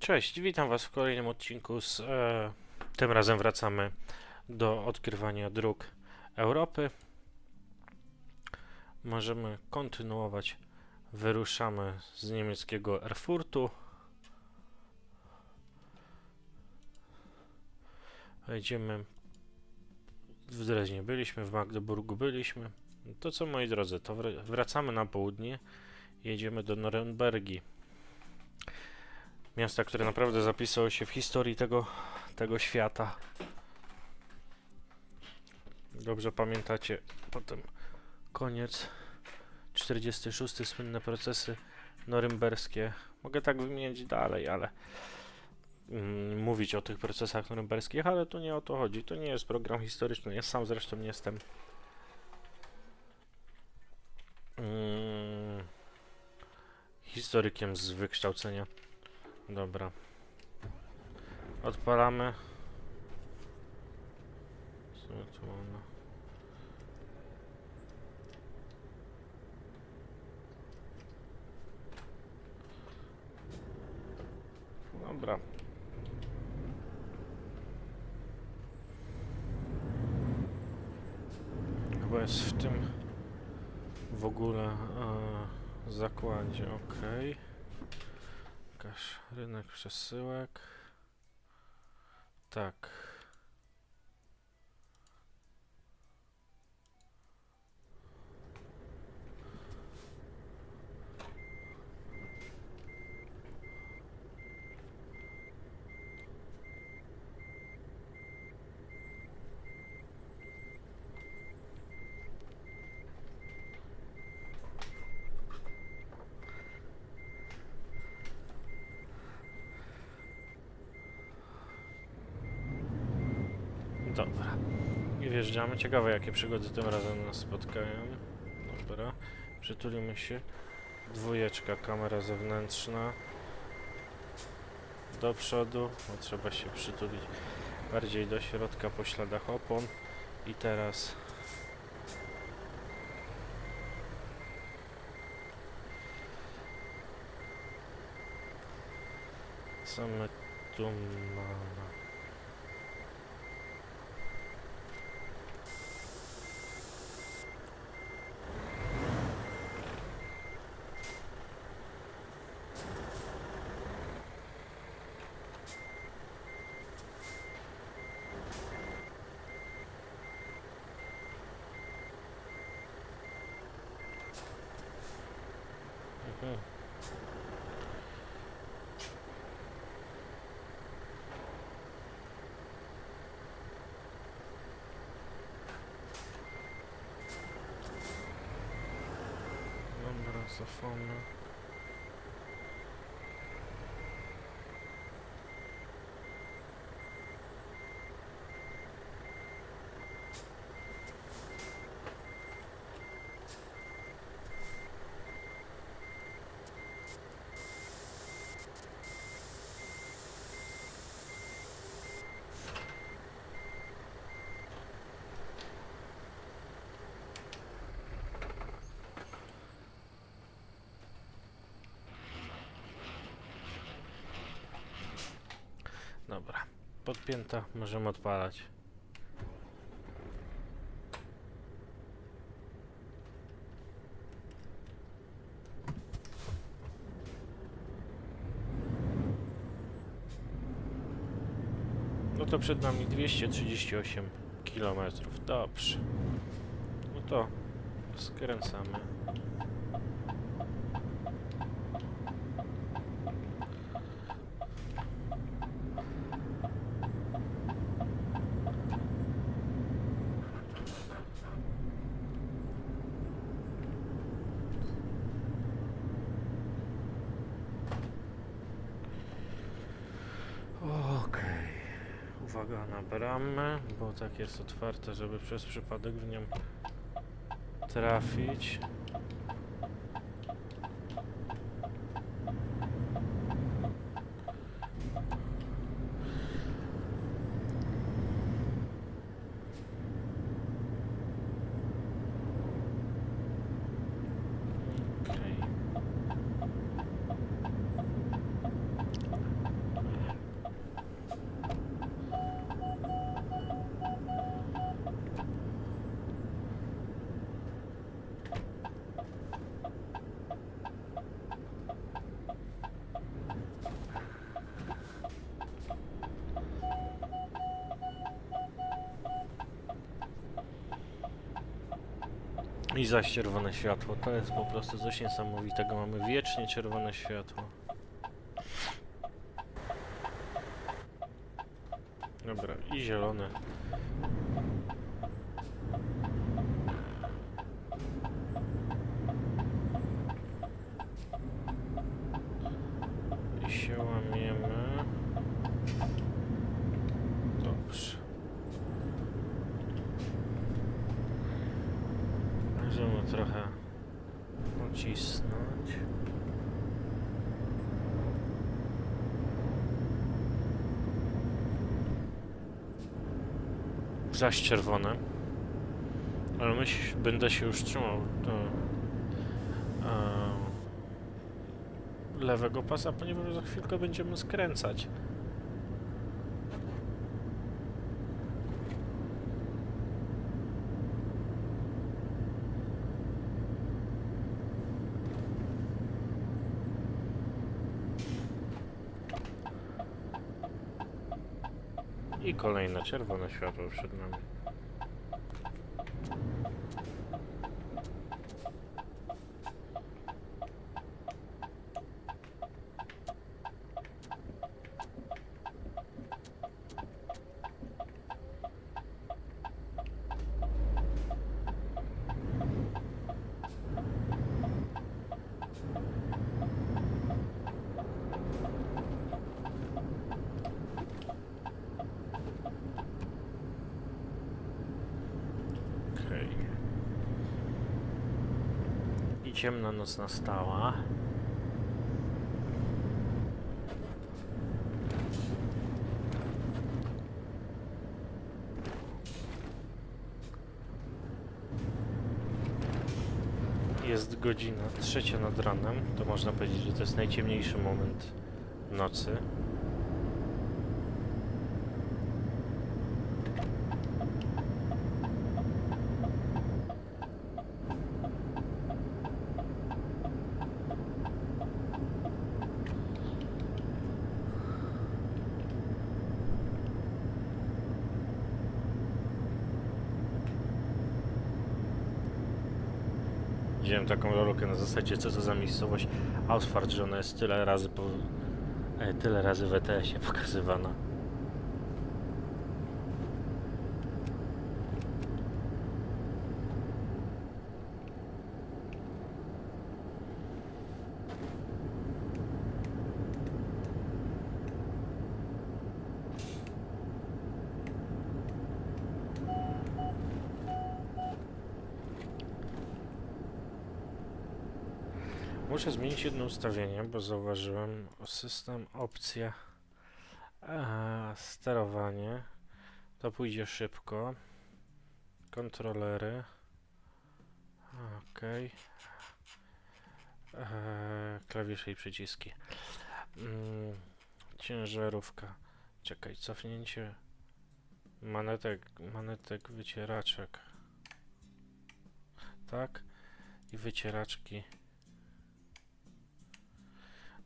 Cześć, witam Was w kolejnym odcinku. Z, e, tym razem wracamy do odkrywania dróg Europy. Możemy kontynuować. Wyruszamy z niemieckiego Erfurtu. Wejdziemy w Dreźnie byliśmy, w Magdeburgu byliśmy. To co moi drodzy, to wr- wracamy na południe. Jedziemy do Norymbergi miasta, które naprawdę zapisało się w historii tego, tego świata. Dobrze pamiętacie, potem koniec 46 słynne procesy norymberskie. Mogę tak wymieniać dalej, ale mm, mówić o tych procesach norymberskich, ale tu nie o to chodzi. To nie jest program historyczny. Ja sam zresztą nie jestem mm, historykiem z wykształcenia. Dobra. Odpalamy. Dobra. Chyba jest w tym w ogóle e, zakładzie, okej. Jakaś rynek przesyłek. Tak. Dobra. I wjeżdżamy. Ciekawe jakie przygody tym razem nas spotkają. Dobra. Przytulimy się. Dwójeczka, kamera zewnętrzna. Do przodu. No, trzeba się przytulić bardziej do środka po śladach opon. I teraz co my tu mamy? Dobra, cofamy. Dobra, podpięta, możemy odpalać. No to przed nami 238 km. Dobrze. No to skręcamy. Okej. Uwaga na bramę, bo tak jest otwarte, żeby przez przypadek w nią trafić. Okej. I zaś czerwone światło. To jest po prostu coś niesamowitego. Mamy wiecznie czerwone światło. Dobra, i zielone. I się łamiemy. Dobrze. Możemy trochę ucisnąć. Zaś czerwone. Ale myśl, będę się już trzymał do e, lewego pasa, ponieważ za chwilkę będziemy skręcać. Kolejne czerwone światło przed nami. Ciemna noc nastała. Jest godzina trzecia nad ranem. To można powiedzieć, że to jest najciemniejszy moment nocy. Widziałem taką rolkę na zasadzie, co to za miejscowość Ausfahrt, że ona jest tyle razy po, e, tyle razy w ETS-ie pokazywana. Muszę zmienić jedno ustawienie, bo zauważyłem system, opcja, e, sterowanie. To pójdzie szybko. Kontrolery. Ok. E, klawisze i przyciski. Mm, ciężarówka. Czekaj, cofnięcie manetek, manetek, wycieraczek. Tak. I wycieraczki.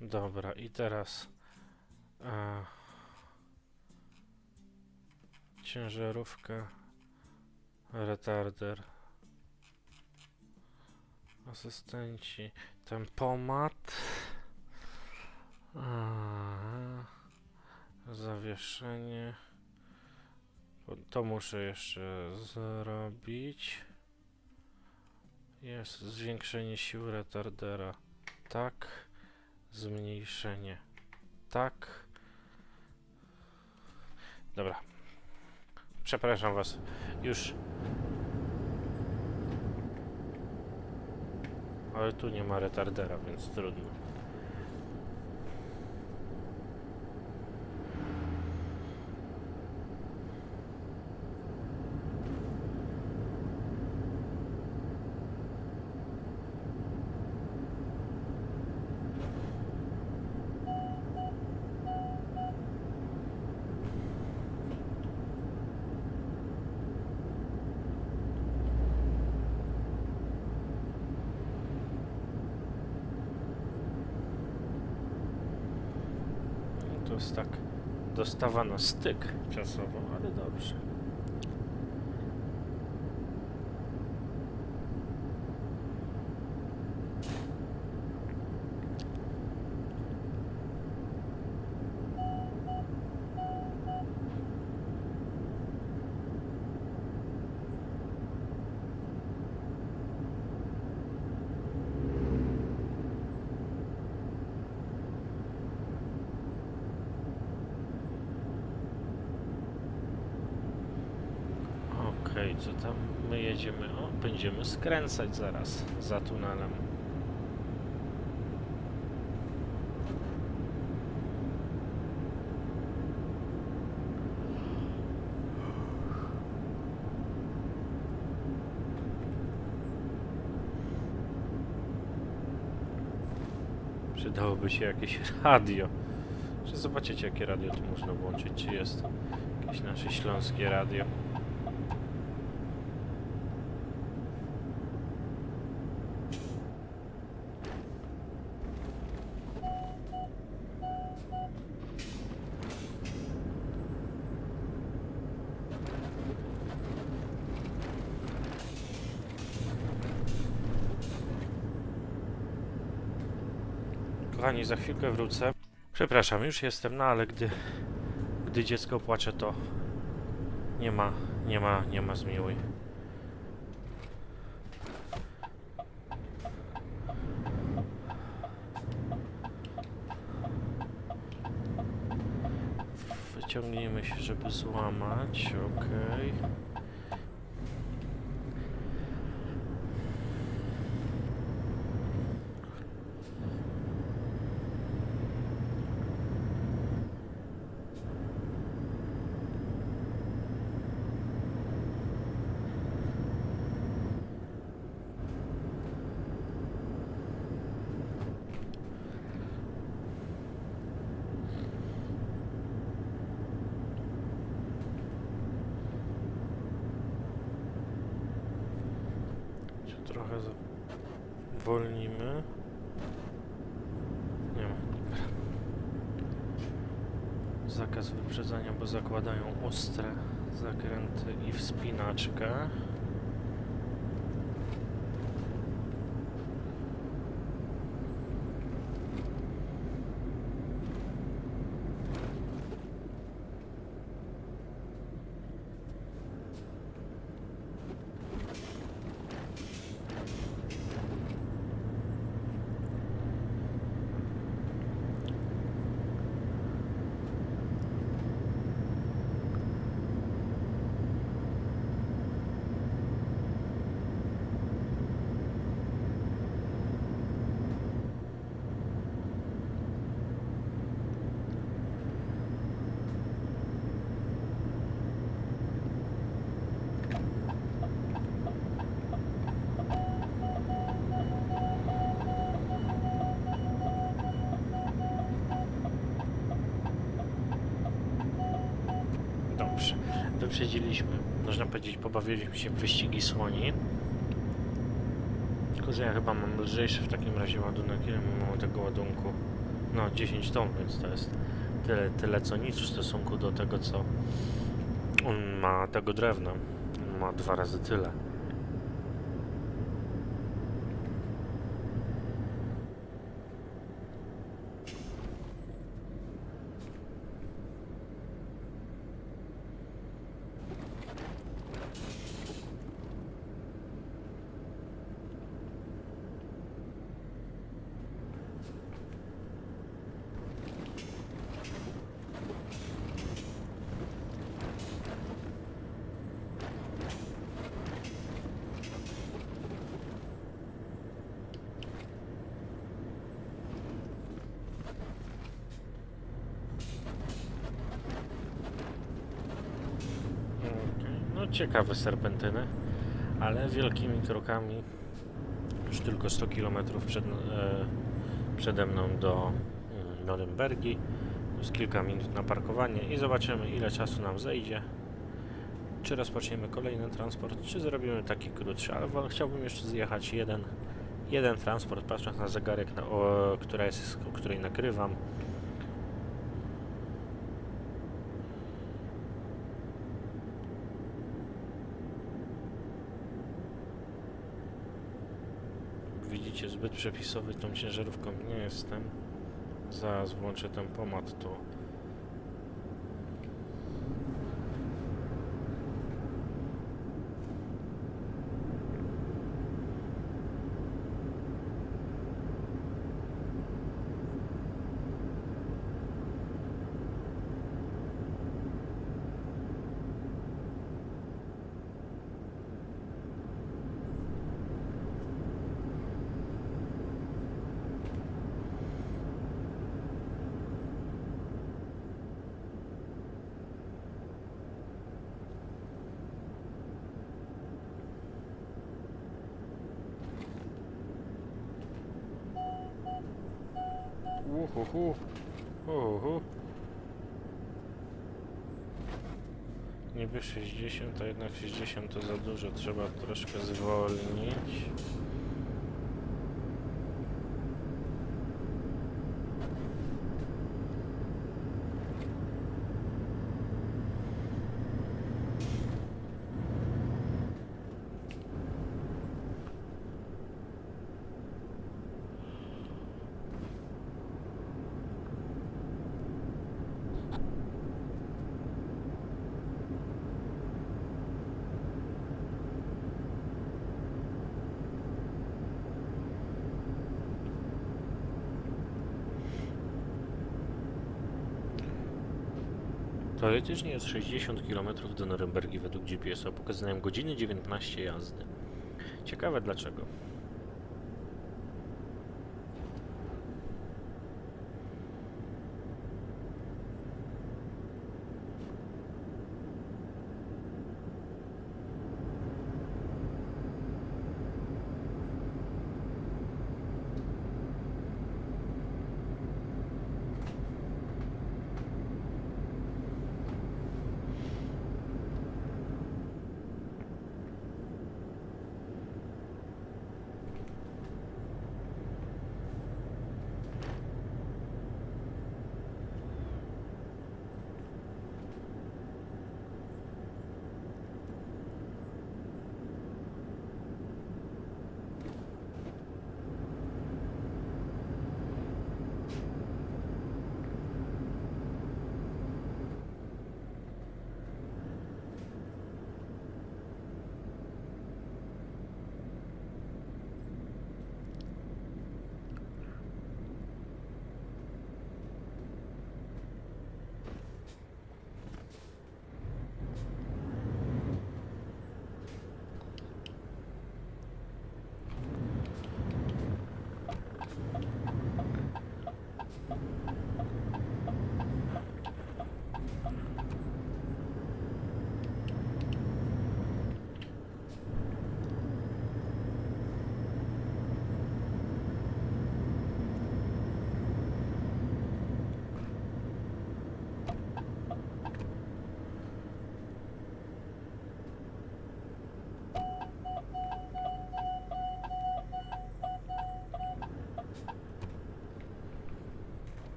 Dobra, i teraz e, retarder, asystenci, tempomat, e, zawieszenie, to muszę jeszcze zrobić. Jest zwiększenie siły retardera, tak. Zmniejszenie. Tak. Dobra. Przepraszam was. Już. Ale tu nie ma retardera, więc trudno. To jest tak dostawa na styk czasowo, ale dobrze. Okej, co tam my jedziemy? O, będziemy skręcać zaraz za tunelem. Przydałoby się jakieś radio. Czy zobaczycie jakie radio tu można włączyć? Czy jest jakieś nasze śląskie radio? Kochani, za chwilkę wrócę. Przepraszam, już jestem, no ale gdy, gdy dziecko płacze, to nie ma, nie ma, nie ma zmiłuj. Wyciągnijmy się, żeby złamać, okej. Czy trochę zwolnimy? Nie ma. Dobra. Zakaz wyprzedzania, bo zakładają ostre zakręty i wspinaczkę. Dobrze. Wyprzedziliśmy, można powiedzieć, pobawiliśmy się w wyścigi słoni. Tylko, że ja chyba mam lżejszy w takim razie ładunek. Ile mamy tego ładunku? No, 10 ton, więc to jest tyle, tyle co nic w stosunku do tego, co on ma tego drewna. On ma dwa razy tyle. Okej, No ciekawe serpentyny, ale wielkimi krokami już tylko 100 km przed, e, przede mną do mm, Norymbergi. Jest kilka minut na parkowanie i zobaczymy ile czasu nam zejdzie. Czy rozpoczniemy kolejny transport, czy zrobimy taki krótszy, ale chciałbym jeszcze zjechać jeden, jeden transport, patrząc na zegarek, na, o, która jest, o której nagrywam. Zbyt przepisowy tą ciężarówką nie jestem. Zaraz włączę ten pomad tu. Uhuhu. Uhu. Niby 60, a jednak 60 to za dużo. Trzeba troszkę zwolnić. Teoretycznie jest 60 km do Norymbergi według GPS-a. Pokazują godziny 19 jazdy. Ciekawe dlaczego.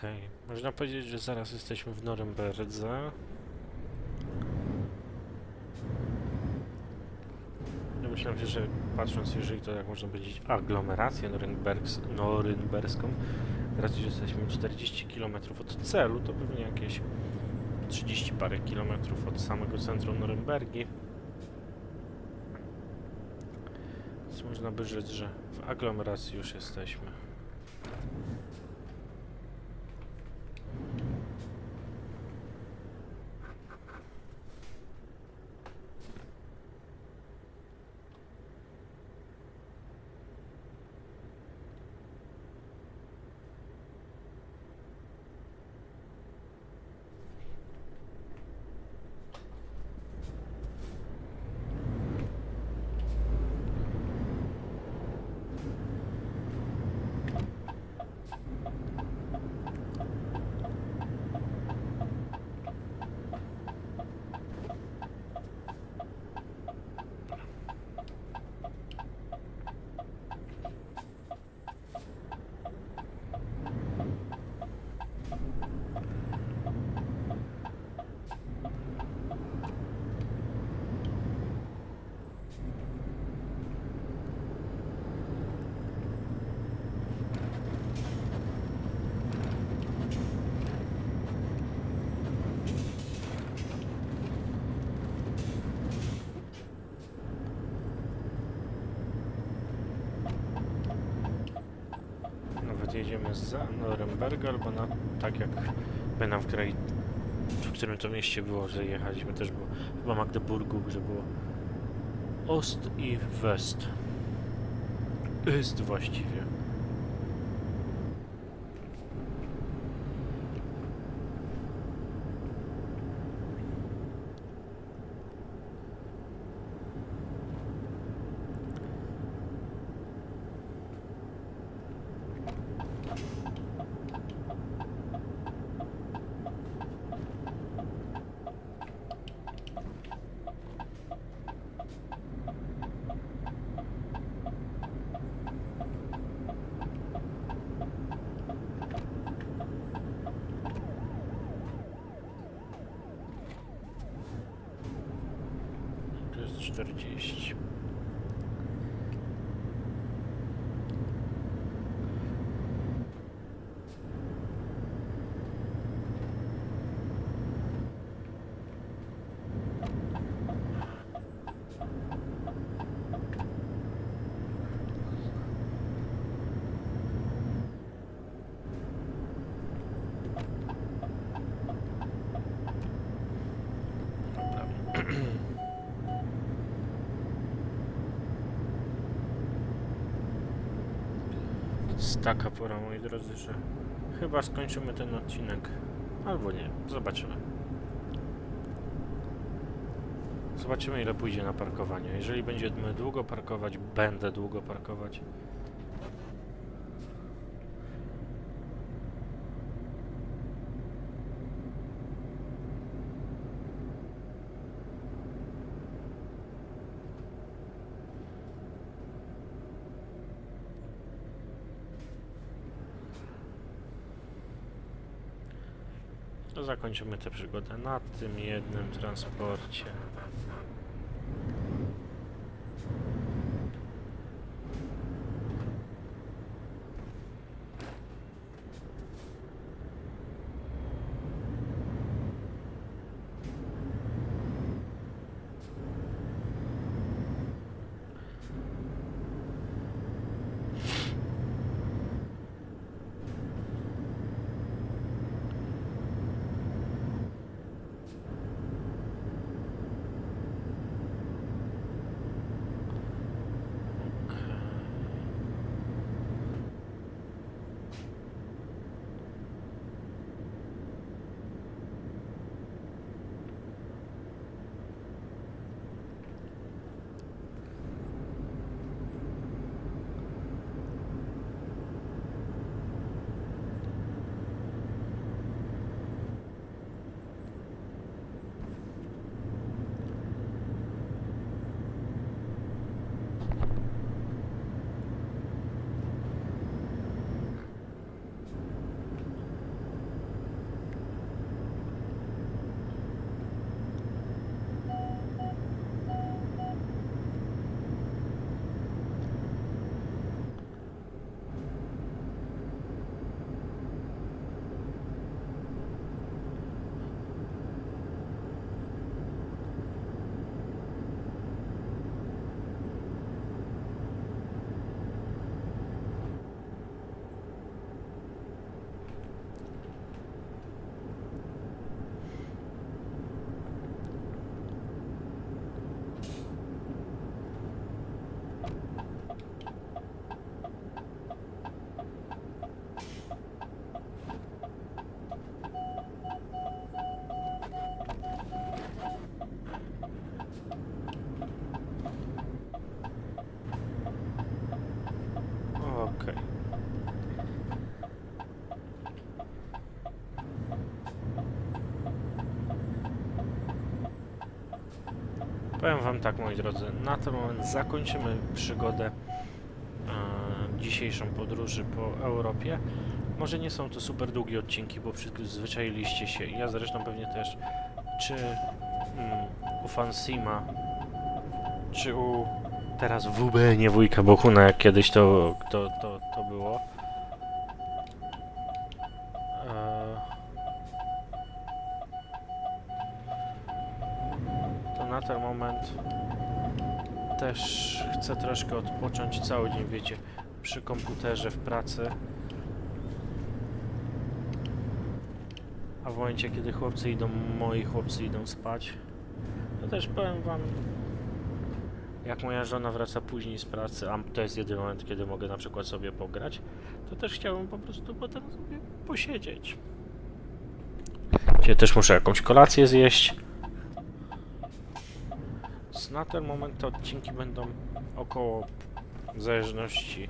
Okej, można powiedzieć, że zaraz jesteśmy w Norymberdze. Myślałem, że patrząc, jeżeli to jak można powiedzieć aglomerację norymbergs norymberską, z racji, że jesteśmy 40 km od celu, to pewnie jakieś 30 parę kilometrów od samego centrum Norymbergi. Więc można by rzec, że w aglomeracji już jesteśmy. Za Norymberga albo na tak jak pamiętam w kraju, w którym to mieście było, że jechaliśmy też było chyba Magdeburgu, że było Ost i West. Jest właściwie. 40. Dobra. Jest taka pora, moi drodzy, że chyba skończymy ten odcinek. Albo nie, zobaczymy. Zobaczymy ile pójdzie na parkowanie. Jeżeli będziemy długo parkować, będę długo parkować. To zakończymy tę przygodę na tym jednym transporcie. Powiem wam tak, moi drodzy, na ten moment zakończymy przygodę e, dzisiejszą podróży po Europie. Może nie są to super długie odcinki, bo przyzwyczailiście się, ja zresztą pewnie też, czy mm, u Fansima, czy u teraz WB, nie wujka Bohuna, jak kiedyś to, to, to, to było. Chcę troszkę odpocząć cały dzień, wiecie, przy komputerze w pracy. A w momencie, kiedy chłopcy idą, moi chłopcy idą spać, to też powiem wam, jak moja żona wraca później z pracy, a to jest jedyny moment, kiedy mogę na przykład sobie pograć, to też chciałbym po prostu potem sobie posiedzieć. Dzisiaj też muszę jakąś kolację zjeść. Na ten moment te odcinki będą około, w zależności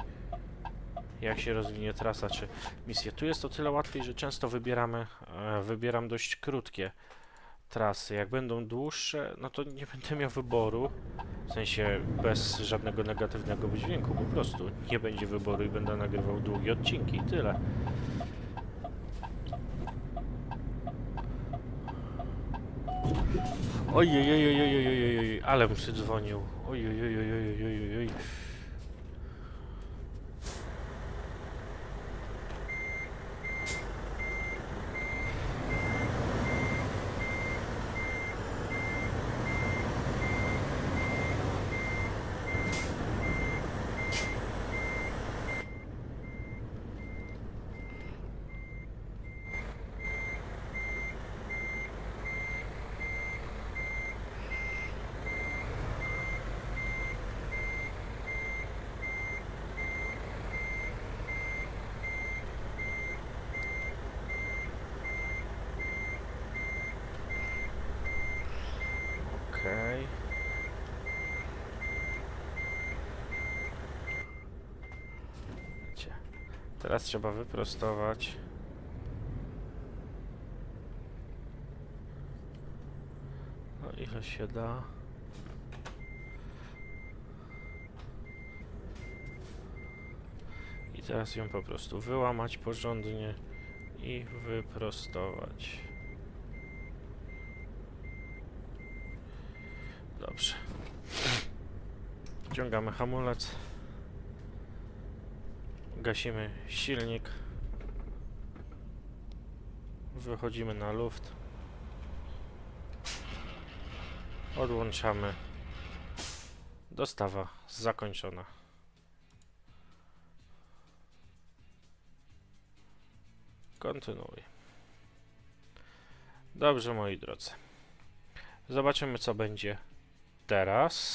jak się rozwinie trasa czy misja. Tu jest o tyle łatwiej, że często wybieramy, e, wybieram dość krótkie trasy. Jak będą dłuższe, no to nie będę miał wyboru. W sensie bez żadnego negatywnego wydźwięku, po prostu nie będzie wyboru i będę nagrywał długie odcinki i tyle. Ojej, ojej, ojej, ojej, ojej, ale mu się dzwonił. Ojej, ojej, ojej, ojej, ojej. Okej. Wiecie, Teraz trzeba wyprostować. No ile się da. I teraz ją po prostu wyłamać porządnie i wyprostować. Dobrze. Wciągamy hamulec. Gasimy silnik. Wychodzimy na luft. Odłączamy. Dostawa zakończona. Kontynuuj. Dobrze, moi drodzy. Zobaczymy, co będzie teraz.